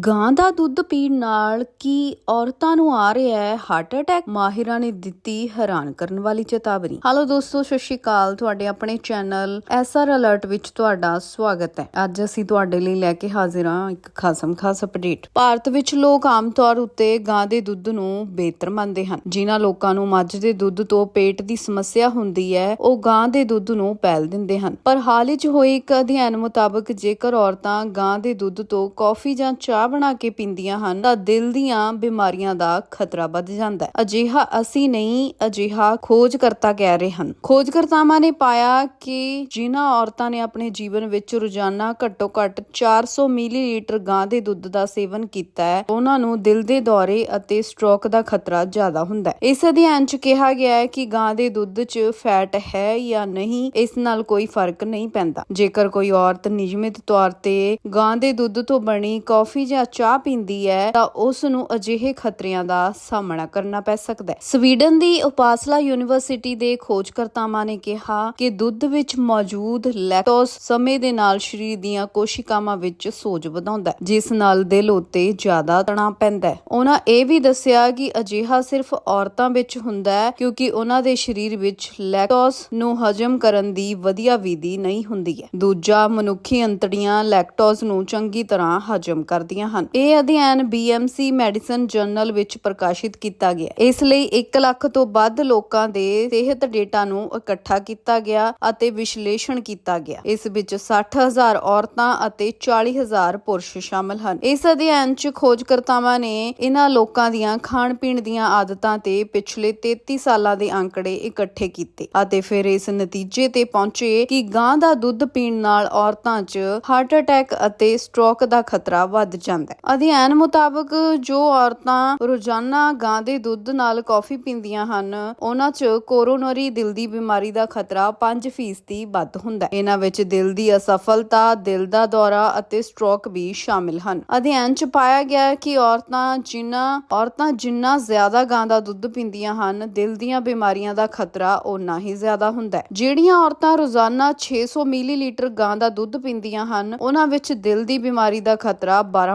ਗਾਂ ਦਾ ਦੁੱਧ ਪੀਣ ਨਾਲ ਕੀ ਔਰਤਾਂ ਨੂੰ ਆ ਰਿਹਾ ਹੈ ਹਾਰਟ ਅਟੈਕ ਮਾਹਿਰਾਂ ਨੇ ਦਿੱਤੀ ਹੈਰਾਨ ਕਰਨ ਵਾਲੀ ਚੇਤਾਵਨੀ। ਹਾਲੋ ਦੋਸਤੋ, ਸਤਿ ਸ਼੍ਰੀ ਅਕਾਲ। ਤੁਹਾਡੇ ਆਪਣੇ ਚੈਨਲ ਐਸਆਰ ਅਲਰਟ ਵਿੱਚ ਤੁਹਾਡਾ ਸਵਾਗਤ ਹੈ। ਅੱਜ ਅਸੀਂ ਤੁਹਾਡੇ ਲਈ ਲੈ ਕੇ ਹਾਜ਼ਰ ਹਾਂ ਇੱਕ ਖਾਸਮ ਖਾਸ ਅਪਡੇਟ ਭਾਰਤ ਵਿੱਚ ਲੋਕ ਆਮ ਤੌਰ ਉੱਤੇ ਗਾਂ ਦੇ ਦੁੱਧ ਨੂੰ ਬਿਹਤਰ ਮੰਨਦੇ ਹਨ। ਜਿਨ੍ਹਾਂ ਲੋਕਾਂ ਨੂੰ ਮੱਝ ਦੇ ਦੁੱਧ ਤੋਂ ਪੇਟ ਦੀ ਸਮੱਸਿਆ ਹੁੰਦੀ ਹੈ, ਉਹ ਗਾਂ ਦੇ ਦੁੱਧ ਨੂੰ ਪਹਿਲ ਦਿੰਦੇ ਹਨ। ਪਰ ਹਾਲ ਹੀ 'ਚ ਹੋਏ ਇੱਕ ਅਧਿਐਨ ਮੁਤਾਬਕ ਜੇਕਰ ਔਰਤਾਂ ਗਾਂ ਦੇ ਦੁੱਧ ਤੋਂ ਕੌਫੀ ਜਾਂ ਚਾਹ ਬਣਾ ਕੇ ਪੀਂਦੀਆਂ ਹਨ ਤਾਂ ਦਿਲ ਦੀਆਂ ਬਿਮਾਰੀਆਂ ਦਾ ਖਤਰਾ ਵੱਧ ਜਾਂਦਾ ਹੈ। ਅਜਿਹਾ ਅਸੀਂ ਨਹੀਂ, ਅਜਿਹਾ ਖੋਜਕਰਤਾ ਕਹਿ ਰਹੇ ਹਨ। ਖੋਜਕਰਤਾਵਾਂ ਨੇ ਪਾਇਆ ਕਿ ਜਿਨ੍ਹਾਂ ਔਰਤਾਂ ਨੇ ਆਪਣੇ ਜੀਵਨ ਵਿੱਚ ਰੋਜ਼ਾਨਾ ਘੱਟੋ ਘੱਟ 400 ਮਿਲੀਲੀਟਰ ਗਾਂ ਦੇ ਦੁੱਧ ਦਾ ਸੇਵਨ ਕੀਤਾ ਹੈ, ਉਹਨਾਂ ਨੂੰ ਦਿਲ ਦੇ ਦੌਰੇ ਅਤੇ ਸਟ੍ਰੋਕ ਦਾ ਖਤਰਾ ਜ਼ਿਆਦਾ ਹੁੰਦਾ ਹੈ। ਇਸ ਅਧਿਐਨ 'ਚ ਕਿਹਾ ਗਿਆ ਹੈ ਕਿ ਗਾਂ ਦੇ ਦੁੱਧ 'ਚ ਫੈਟ ਹੈ ਜਾਂ ਨਹੀਂ, ਇਸ ਨਾਲ ਕੋਈ ਫ਼ਰਕ ਨਹੀਂ ਪੈਂਦਾ। ਜੇਕਰ ਕੋਈ ਔਰਤ ਨਿਯਮਿਤ ਤੌਰ ਤੇ ਗਾਂ ਦੇ ਦੁੱਧ ਤੋਂ ਬਣੀ ਕੌਫੀ ਜਾਂ ਚਾਹ ਪੀਂਦੀ ਹੈ ਤਾਂ ਉਸ ਨੂੰ ਅਜਿਹੇ ਖਤਰਿਆਂ ਦਾ ਸਾਹਮਣਾ ਕਰਨਾ ਪੈ ਸਕਦਾ ਹੈ। ਸਵੀਡਨ ਦੀ ਉਪਾਸਲਾ ਯੂਨੀਵਰਸਿਟੀ ਦੇ ਖੋਜਕਰਤਾਵਾਂ ਨੇ ਕਿਹਾ ਕਿ ਦੁੱਧ ਵਿੱਚ ਮੌਜੂਦ ਲੈਕਟੋਸ ਸਮੇਂ ਦੇ ਨਾਲ ਸਰੀਰ ਦੀਆਂ ਕੋਸ਼ਿਕਾਵਾਂ ਵਿੱਚ ਸੋਜ ਵਧਾਉਂਦਾ ਹੈ, ਜਿਸ ਨਾਲ ਦਿਲ ਉੱਤੇ ਜ਼ਿਆਦਾ ਤਣਾਅ ਪੈਂਦਾ ਹੈ। ਉਹਨਾਂ ਇਹ ਵੀ ਦੱਸਿਆ ਕਿ ਅਜਿਹਾ ਸਿਰਫ ਔਰਤਾਂ ਵਿੱਚ ਹੁੰਦਾ ਹੈ, ਕਿਉਂਕਿ ਉਹਨਾਂ ਦੇ ਸਰੀਰ ਵਿੱਚ ਲੈਕਟੋਸ ਨੂੰ ਹਜਮ ਕਰਨ ਦੀ ਵਧੀਆ ਵਿਧੀ ਨਹੀਂ ਹੁੰਦੀ ਹੈ। ਦੂਜਾ ਮਨੁੱਖੀ ਅੰਤੜੀਆਂ ਲੈਕਟੋਸ ਨੂੰ ਚੰਗੀ ਤਰ੍ਹਾਂ ਹਜਮ ਕਰਦੀ ਕਰਦੀਆਂ ਹਨ। ਇਹ ਅਧਿਐਨ BMC ਮੈਡੀਸਨ ਜਰਨਲ ਵਿੱਚ ਪ੍ਰਕਾਸ਼ਿਤ ਕੀਤਾ ਗਿਆ। ਇਸ ਲਈ 1 ਲੱਖ ਤੋਂ ਵੱਧ ਲੋਕਾਂ ਦੇ ਸਿਹਤ ਡੇਟਾ ਨੂੰ ਇਕੱਠਾ ਕੀਤਾ ਗਿਆ ਅਤੇ ਵਿਸ਼ਲੇਸ਼ਣ ਕੀਤਾ ਗਿਆ। ਇਸ ਵਿੱਚ 60000 ਔਰਤਾਂ ਅਤੇ 40000 ਪੁਰਸ਼ ਸ਼ਾਮਲ ਹਨ। ਇਸ ਅਧਿਐਨ 'ਚ ਖੋਜਕਰਤਾਵਾਂ ਨੇ ਇਹਨਾਂ ਲੋਕਾਂ ਦੀਆਂ ਖਾਣ ਪੀਣ ਦੀਆਂ ਆਦਤਾਂ ਤੇ ਪਿਛਲੇ 33 ਸਾਲਾਂ ਦੇ ਅੰਕੜੇ ਇਕੱਠੇ ਕੀਤੇ ਅਤੇ ਫਿਰ ਇਸ ਨਤੀਜੇ ਤੇ ਪਹੁੰਚੇ ਕਿ ਗਾਂ ਦਾ ਦੁੱਧ ਪੀਣ ਨਾਲ ਔਰਤਾਂ 'ਚ ਹਾਰਟ ਅਟੈਕ ਅਤੇ ਸਟ੍ਰੋਕ ਦਾ ਖਤਰਾ ਵੱਧ ਜਾਂਦਾ ਹੈ। ਅਧਿਐਨ ਮੁਤਾਬਕ ਜੋ ਔਰਤਾਂ ਰੋਜ਼ਾਨਾ ਗਾਂ ਦੇ ਦੁੱਧ ਨਾਲ ਕੌਫੀ ਪੀਂਦੀਆਂ ਹਨ, ਉਹਨਾਂ 'ਚ ਕੋਰੋਨਰੀ ਦਿਲ ਦੀ ਬਿਮਾਰੀ ਦਾ ਖਤਰਾ 5% ਵੱਧ ਹੁੰਦਾ ਹੈ। ਇਹਨਾਂ ਵਿੱਚ ਦਿਲ ਦੀ ਅਸਫਲਤਾ, ਦਿਲ ਦਾ ਦੌਰਾ ਅਤੇ ਸਟ੍ਰੋਕ ਵੀ ਸ਼ਾਮਿਲ ਹਨ। ਅਧਿਐਨ 'ਚ ਪਾਇਆ ਗਿਆ ਕਿ ਔਰਤਾਂ ਜਿਨ੍ਹਾਂ ਔਰਤਾਂ ਜਿੰਨਾ ਜ਼ਿਆਦਾ ਗਾਂ ਦਾ ਦੁੱਧ ਪੀਂਦੀਆਂ ਹਨ, ਦਿਲ ਦੀਆਂ ਬਿਮਾਰੀਆਂ ਦਾ ਖਤਰਾ ਓਨਾ ਹੀ ਜ਼ਿਆਦਾ ਹੁੰਦਾ ਹੈ। ਜਿਹੜੀਆਂ ਔਰਤਾਂ ਰੋਜ਼ਾਨਾ 600 ਮਿਲੀਲੀਟਰ ਗਾਂ ਦਾ ਦੁੱਧ ਪੀਂਦੀਆਂ ਹਨ, ਉਹਨਾਂ ਵਿੱਚ ਦਿਲ ਦੀ ਬਿਮਾਰੀ ਦਾ ਖਤਰਾ 12%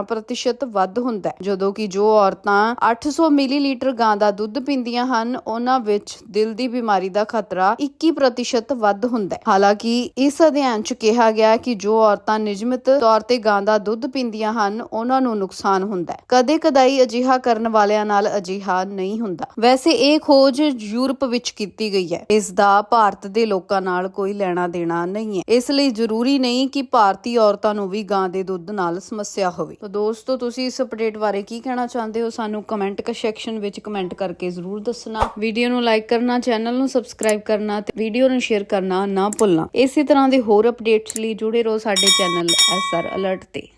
ਵੱਧ ਹੁੰਦਾ ਹੈ। ਜਦੋਂ ਕਿ ਜੋ ਔਰਤਾਂ 800 ਮਿਲੀਲੀਟਰ ਗਾਂ ਦਾ ਦੁੱਧ ਪੀਂਦੀਆਂ ਹਨ, ਉਹਨਾਂ ਵਿੱਚ ਦਿਲ ਦੀ ਬਿਮਾਰੀ ਦਾ ਖਤਰਾ 21% ਵੱਧ ਹੁੰਦਾ ਹੈ। ਹਾਲਾਂਕਿ ਇਸ ਅਧਿਐਨ 'ਚ ਕਿਹਾ ਗਿਆ ਕਿ ਜੋ ਔਰਤਾਂ ਨਿਯਮਿਤ ਤੌਰ ਤੇ ਗਾਂ ਦਾ ਦੁੱਧ ਪੀਂਦੀਆਂ ਹਨ, ਉਹਨਾਂ ਨੂੰ ਨੁਕਸਾਨ ਹੁੰਦਾ ਹੈ। ਕਦੇ-ਕਦਾਈ ਅਜਿਹਾ ਕਰਨ ਵਾਲਿਆਂ ਨਾਲ ਅਜਿਹਾ ਨਹੀਂ ਹੁੰਦਾ। ਵੈਸੇ ਇਹ ਖੋਜ ਯੂਰਪ ਵਿੱਚ ਕੀਤੀ ਗਈ ਹੈ। ਇਸ ਦਾ ਭਾਰਤ ਦੇ ਲੋਕਾਂ ਨਾਲ ਕੋਈ ਲੈਣਾ ਦੇਣਾ ਨਹੀਂ ਹੈ। ਇਸ ਲਈ ਜ਼ਰੂਰੀ ਨਹੀਂ ਕਿ ਭਾਰਤੀ ਔਰਤਾਂ ਨੂੰ ਵੀ ਗਾਂ ਦੇ ਦੁੱਧ ਨਾਲ ਸਮੱਸਿਆ ਹੋਵੇ। ਤਾਂ ਦੋਸਤੋ, ਤੁਸੀਂ ਇਸ ਅਪਡੇਟ ਬਾਰੇ ਕੀ ਕਹਿਣਾ ਚਾਹੁੰਦੇ ਹੋ? ਸਾਨੂੰ ਕਮੈਂਟ ਸੈਕਸ਼ਨ ਵਿੱਚ ਕਮੈਂਟ ਕਰਕੇ ਜ਼ਰੂਰ ਦੱਸਣਾ। ਵੀਡੀਓ ਨੂੰ ਲਾਈਕ ਕਰਨਾ ਚੈਨਲ ਨੂੰ ਸਬਸਕ੍ਰਾਈਬ ਕਰਨਾ ਤੇ ਵੀਡੀਓ ਨੂੰ ਸ਼ੇਅਰ ਕਰਨਾ ਨਾ ਭੁੱਲਣਾ। ਇਸੇ ਤਰ੍ਹਾਂ ਦੇ ਹੋਰ ਅਪਡੇਟਸ ਲਈ ਜੁੜੇ ਰਹੋ ਸਾਡੇ ਚੈਨਲ ਐਸਆਰ ਅਲਰਟ ਤੇ।